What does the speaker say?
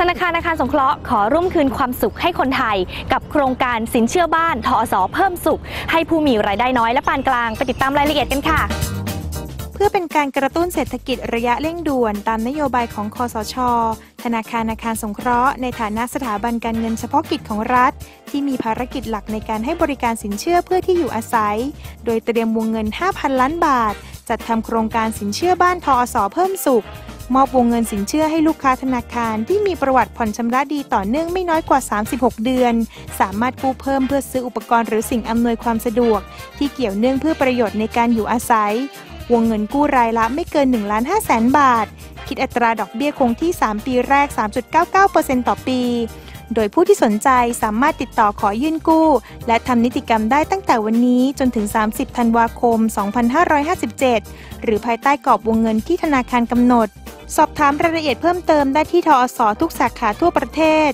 ธนาคารอาคารสงเคราะห์ขอร่วมคืนความสุขให้คนไทย กับโครงการสินเชื่อบ้านทอสอเพิ่มสุข ให้ผู้มีรายได้น้อยและปานกลางไปติดตามรายละเอียดกันค่ะ เพื่อเป็นการกระตุ้นเศรษฐกิจระยะเร่งด่วนตามนโยบายของคอสช ธนาคารอาคารสงเคราะห์ในฐานะสถาบันการเงินเฉพาะกิจของรัฐ ที่มีภารกิจหลักในการให้บริการสินเชื่อเพื่อที่อยู่อาศัย โดยเตรียมวงเงิน 5,000 ล้านบาท จัดทำโครงการสินเชื่อบ้านทอสอเพิ่มสุข มอบวงเงินสินเชื่อให้ลูกค้าธนาคารที่มีประวัติผ่อนชำระดีต่อเนื่องไม่น้อยกว่า 36 เดือน สามารถกู้เพิ่มเพื่อซื้ออุปกรณ์หรือสิ่งอำนวยความสะดวก ที่เกี่ยวเนื่องเพื่อประโยชน์ในการอยู่อาศัย วงเงินกู้รายละไม่เกิน1ล้าน5แสนบาท คิดอัตราดอกเบี้ยคงที่ 3 ปีแรก 3.99%ต่อปี โดยผู้ที่สนใจสามารถติดต่อขอยื่นกู้ และทำนิติกรรมได้ตั้งแต่วันนี้จนถึง 30 ธันวาคม 2557 หรือภายใต้กรอบวงเงินที่ธนาคารกำหนด สอบถามรายละเอียดเพิ่มเติมได้ที่ทอสทุกสาขาทั่วประเทศ